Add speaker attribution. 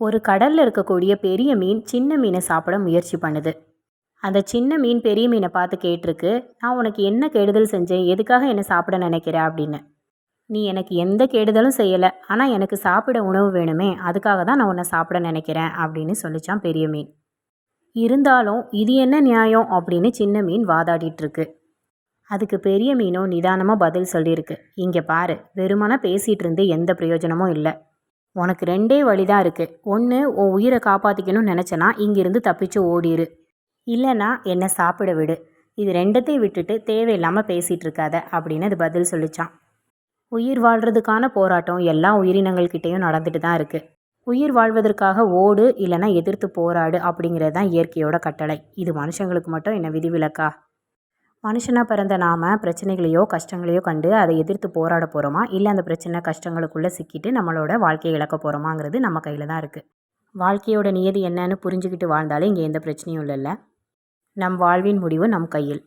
Speaker 1: ஒரு கடலில் இருக்கக்கூடிய பெரிய மீன் சின்ன மீனை சாப்பிட முயற்சி பண்ணுது. அந்த சின்ன மீன் பெரிய மீனை பார்த்து கேட்டிருக்கு நான் உனக்கு என்ன கெடுதல் செஞ்சேன்? எதுக்காக என்னை சாப்பிட நினைக்கிற? அப்படின்னு. நீ எனக்கு எந்த கெடுதலும் செய்யலை. ஆனால் எனக்கு சாப்பிட உணவு வேணுமே. அதுக்காக தான் நான் உன்னை சாப்பிட நினைக்கிறேன். அப்படின்னு சொல்லிச்சான் பெரிய மீன். இருந்தாலும் இது என்ன நியாயம்? அப்படின்னு சின்ன மீன் வாதாடிட்டு இருக்கு அதுக்கு பெரிய மீனும் நிதானமாக பதில் சொல்லியிருக்கு இங்கே பாரு வெறுமனா பேசிகிட்டு இருந்து எந்த பிரயோஜனமும் இல்லை. உனக்கு ரெண்டே வழி தான் இருக்குது ஒன்று உன் உயிரை காப்பாற்றிக்கணும்னு நினச்சனா இங்கிருந்து தப்பிச்சு ஓடிரு. இல்லைனா என்னை சாப்பிட விடு. இது ரெண்டத்தையும் விட்டுட்டு தேவையில்லாமல் பேசிகிட்டு இருக்காத அப்படின்னு அது பதில் சொல்லிச்சான். உயிர் வாழ்கிறதுக்கான போராட்டம் எல்லா உயிரினங்கள்கிட்டேயும் நடந்துட்டு தான் இருக்குது உயிர் வாழ்வதற்காக ஓடு இல்லைனா எதிர்த்து போராடு அப்படிங்கிறது தான் இயற்கையோட கட்டளை. இது மனுஷங்களுக்கு மட்டும் என்ன விதிவிலக்கா? மனுஷனாக பிறந்த நாம் பிரச்சனைகளையோ கஷ்டங்களையோ கண்டு அதை எதிர்த்து போராட போகிறோமா இல்லை அந்த பிரச்சனை கஷ்டங்களுக்குள்ளே சிக்கிட்டு நம்மளோட வாழ்க்கையை இழக்க போகிறோமாங்கிறது நம்ம கையில் தான் இருக்குது வாழ்க்கையோட நியதி என்னன்னு புரிஞ்சுக்கிட்டு வாழ்ந்தாலே இங்கே எந்த பிரச்சனையும் இல்லைல்ல. நம் வாழ்வின் முடிவு நம் கையில்.